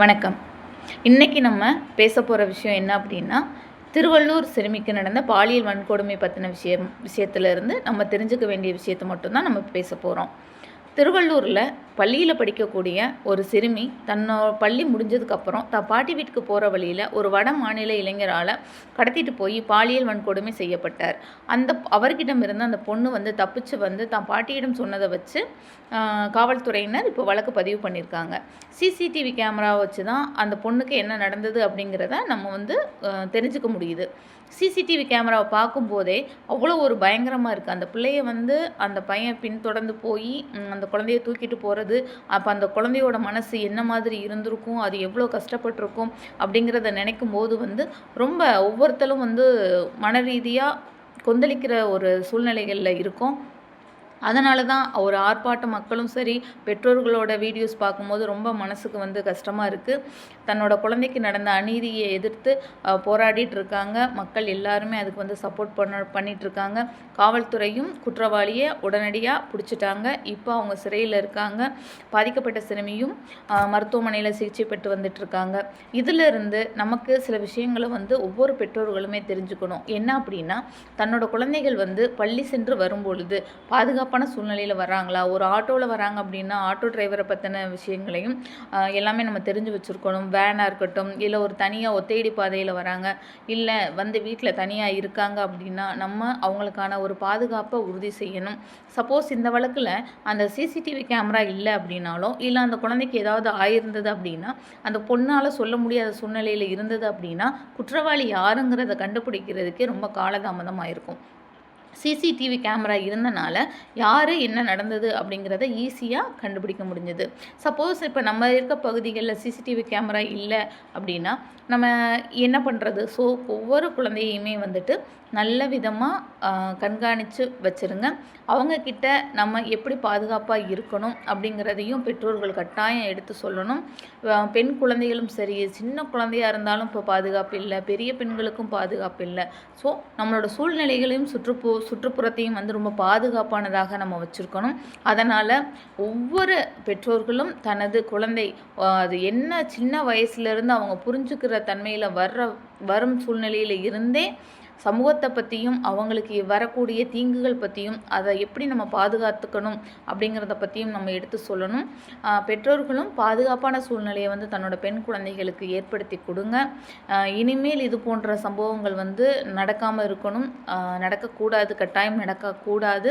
வணக்கம். இன்றைக்கி நம்ம பேச போகிற விஷயம் என்ன அப்படின்னா திருவள்ளூர் சிறுமிக்கு நடந்த பாலியல் வன்கொடுமை பற்றின விஷயம் விஷயத்துலேருந்து நம்ம தெரிஞ்சுக்க வேண்டிய விஷயத்தை மட்டும்தான் நம்ம பேச போகிறோம் திருவள்ளூரில் பள்ளியில் படிக்கக்கூடிய ஒரு சிறுமி தன்னோட பள்ளி முடிஞ்சதுக்கப்புறம் தான் பாட்டி வீட்டுக்கு போகிற வழியில் ஒரு வட மாநில இளைஞரால் கடத்திட்டு போய் பாலியல் வன்கொடுமை செய்யப்பட்டார். அந்த அவர்கிட்ட இருந்து அந்த பொண்ணு வந்து தப்பிச்சு வந்து தான் பாட்டியிடம் சொன்னதை வச்சு காவல்துறையினர் இப்போ வழக்கு பதிவு பண்ணியிருக்காங்க சிசிடிவி கேமரா வச்சு தான் அந்த பொண்ணுக்கு என்ன நடந்தது அப்படிங்கிறத நம்ம வந்து தெரிஞ்சுக்க முடியுது. சிசிடிவி கேமராவை பார்க்கும்போதே அவ்வளோ ஒரு பயங்கரமாக இருக்குது அந்த பிள்ளைய வந்து அந்த பையன் பின்தொடர்ந்து போய் அந்த குழந்தைய தூக்கிட்டு போகிறது அப்போ அந்த குழந்தையோட மனசு என்ன மாதிரி இருந்திருக்கும் அது எவ்வளோ கஷ்டப்பட்டிருக்கும் அப்படிங்கிறத நினைக்கும் போது வந்து ரொம்ப ஒவ்வொருத்தரும் வந்து மன ரீதியாக கொந்தளிக்கிற ஒரு சூழ்நிலைகளில் இருக்கும். அதனால தான் ஒரு ஆர்ப்பாட்ட மக்களும் சரி பெற்றோர்களோட வீடியோஸ் பார்க்கும்போது ரொம்ப மனசுக்கு வந்து கஷ்டமாக இருக்குது தன்னோட குழந்தைக்கு நடந்த அநீதியை எதிர்த்து போராடிட்டு இருக்காங்க. மக்கள் எல்லாருமே அதுக்கு வந்து சப்போர்ட் பண்ண பண்ணிட்டு இருக்காங்க. காவல்துறையும் குற்றவாளியை உடனடியாக பிடிச்சிட்டாங்க. இப்போ அவங்க சிறையில் இருக்காங்க. பாதிக்கப்பட்ட சிறுமியும் மருத்துவமனையில் சிகிச்சை பெற்று வந்துட்டு இருக்காங்க. இதிலிருந்து நமக்கு சில விஷயங்களை வந்து ஒவ்வொரு பெற்றோர்களுமே தெரிஞ்சுக்கணும். என்ன அப்படின்னா தன்னோட குழந்தைகள் வந்து பள்ளி சென்று வரும்பொழுது பாதுகாப்பான சூழ்நிலையில் வராங்களா ஒரு ஆட்டோவில் வராங்க அப்படின்னா ஆட்டோ டிரைவரை பற்றின விஷயங்களையும் எல்லாமே நம்ம தெரிஞ்சு வச்சுருக்கணும். வேனாக இருக்கட்டும் இல்லை ஒரு தனியாக ஒத்தையடி பாதையில் வராங்க இல்லை வந்து வீட்டில் தனியாக இருக்காங்க அப்படின்னா நம்ம அவங்களுக்கான ஒரு பாதுகாப்பை உறுதி செய்யணும். சப்போஸ் இந்த வழக்கில் அந்த சிசிடிவி கேமரா இல்லை அப்படின்னாலும் இல்லை அந்த குழந்தைக்கு ஏதாவது ஆயிருந்தது அப்படின்னா அந்த பொண்ணால் சொல்ல முடியாத சூழ்நிலையில் இருந்தது அப்படின்னா குற்றவாளி யாருங்கிறத கண்டுபிடிக்கிறதுக்கே ரொம்ப காலதாமதமாக இருக்கும் சிசிடிவி கேமரா இருந்தனால யார் என்ன நடந்தது அப்படிங்கிறத ஈஸியாக கண்டுபிடிக்க முடிஞ்சது. சப்போஸ் இப்போ நம்ம இருக்க பகுதிகளில் சிசிடிவி கேமரா இல்லை அப்படின்னா நம்ம என்ன பண்ணுறது ஸோ ஒவ்வொரு குழந்தையுமே வந்துட்டு நல்ல விதமாக கண்காணித்து வச்சுருங்க. அவங்கக்கிட்ட நம்ம எப்படி பாதுகாப்பாக இருக்கணும் அப்படிங்கிறதையும் பெற்றோர்கள் கட்டாயம் எடுத்து சொல்லணும். பெண் குழந்தைகளும் சரி சின்ன குழந்தையாக இருந்தாலும் இப்போ பாதுகாப்பு இல்லை பெரிய பெண்களுக்கும் பாதுகாப்பு இல்லை. ஸோ நம்மளோட சூழ்நிலைகளையும் சுற்றுப்பு சுற்றுப்புறத்தையும் வந்து ரொம்ப பாதுகாப்பானதாக நம்ம வச்சுருக்கணும். அதனால் ஒவ்வொரு பெற்றோர்களும் தனது குழந்தை அது என்ன சின்ன வயசுலேருந்து அவங்க புரிஞ்சுக்கிற தன்மையில் வர்ற வரும் சூழ்நிலையில் இருந்தே சமூகத்தை பற்றியும் அவங்களுக்கு வரக்கூடிய தீங்குகள் பற்றியும் அதை எப்படி நம்ம பாதுகாத்துக்கணும் அப்படிங்கிறத பற்றியும் நம்ம எடுத்து சொல்லணும். பெற்றோர்களும் பாதுகாப்பான சூழ்நிலையை வந்து தன்னோட பெண் குழந்தைகளுக்கு ஏற்படுத்தி கொடுங்க. இனிமேல் இது போன்ற சம்பவங்கள் வந்து நடக்காமல் இருக்கணும். நடக்கக்கூடாது கட்டாயம் நடக்கக்கூடாது.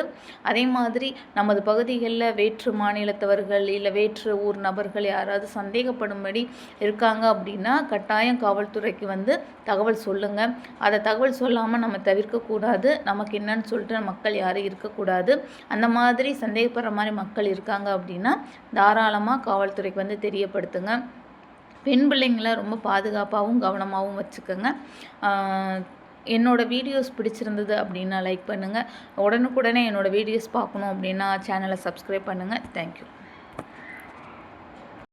அதே மாதிரி நமது பகுதிகளில் வேற்று மாநிலத்தவர்கள் இல்லை வேற்று ஊர் நபர்கள் யாராவது சந்தேகப்படும்படி இருக்காங்க அப்படின்னா கட்டாயம் காவல்துறைக்கு வந்து தகவல் சொல்லுங்கள் அதை தகவல் இல்லாமல் நம்ம தவிர்க்கக்கூடாது. நமக்கு என்னன்னு சொல்லிட்டு மக்கள் யாரும் இருக்கக்கூடாது. அந்த மாதிரி சந்தேகப்படுற மாதிரி மக்கள் இருக்காங்க அப்படின்னா தாராளமாக காவல்துறைக்கு வந்து தெரியப்படுத்துங்க. பெண் பிள்ளைங்களை ரொம்ப பாதுகாப்பாகவும் கவனமாகவும் வச்சுக்கோங்க. என்னோடய வீடியோஸ் பிடிச்சிருந்தது அப்படின்னா லைக் பண்ணுங்கள் உடனுக்குடனே என்னோடய வீடியோஸ் பார்க்கணும் அப்படின்னா சேனலை சப்ஸ்கிரைப் பண்ணுங்கள் தேங்க்யூ